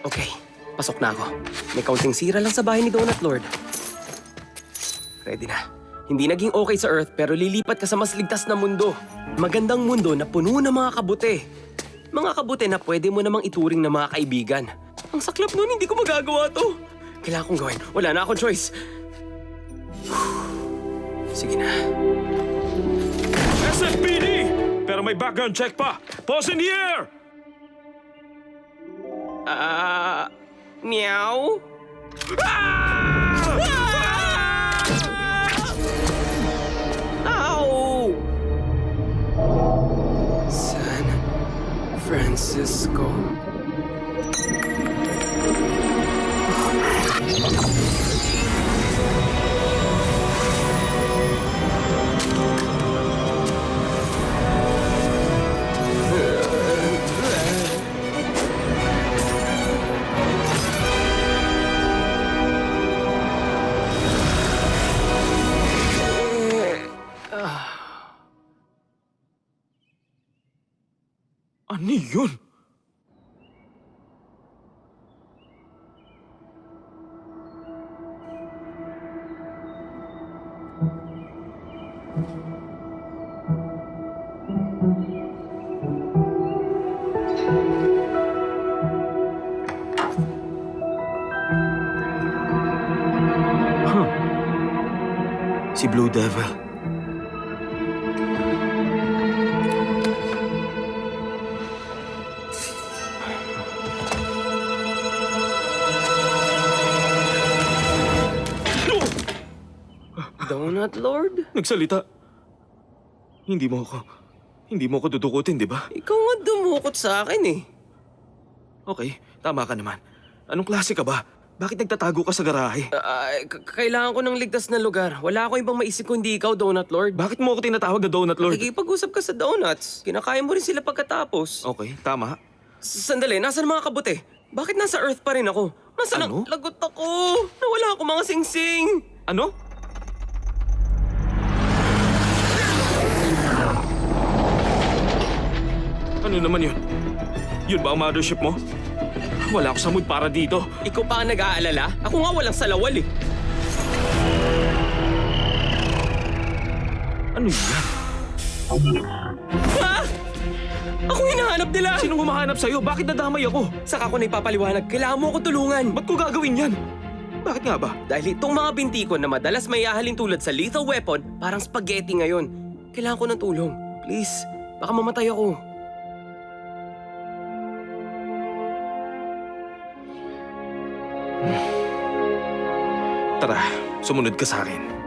Okay, pasok na ako. May kaunting sira lang sa bahay ni Donut Lord. Ready na. Hindi naging okay sa Earth pero lilipat ka sa mas ligtas na mundo. Magandang mundo na puno ng mga kabute. Mga kabute na pwede mo namang ituring na mga kaibigan. Ang saklap nun, hindi ko magagawa to. Kailangan kong gawin. Wala na akong choice. Sige na. SFPD! Pero may background check pa. Pause in the air! Ah... Miau. Ah! Ah! Au! San Francisco. Ano yun? Huh. Si Blue Devil. Donut Lord? Nagsalita. Hindi mo ako... Hindi mo ako dudukutin, di ba? Ikaw nga dumukot sa akin eh. Okay, tama ka naman. Anong klase ka ba? Bakit nagtatago ka sa garahe? Ah, k- kailangan ko ng ligtas na lugar. Wala ako ibang maisip kundi ikaw, Donut Lord. Bakit mo ako tinatawag na Donut Lord? Nakikipag-usap ka sa donuts. Kinakain mo rin sila pagkatapos. Okay, tama. S- Sandali, nasan mga kabute? Bakit nasa Earth pa rin ako? Nasaan Ano? ang lagot ako? Nawala ako mga singsing. Ano? Ano naman yun? Yun ba ang mothership mo? Wala ako sa mood para dito. Ikaw pa ang nag-aalala? Ako nga walang salawal eh. Ano yan? Ha? Ako hinahanap nila! Sinong humahanap sa'yo? Bakit nadamay ako? Saka ko na ipapaliwanag, kailangan mo ako tulungan. Ba't ko gagawin yan? Bakit nga ba? Dahil itong mga binti ko na madalas may ahalin tulad sa lethal weapon, parang spaghetti ngayon. Kailangan ko ng tulong. Please, baka mamatay ako. Tara, sumunod ka sa akin.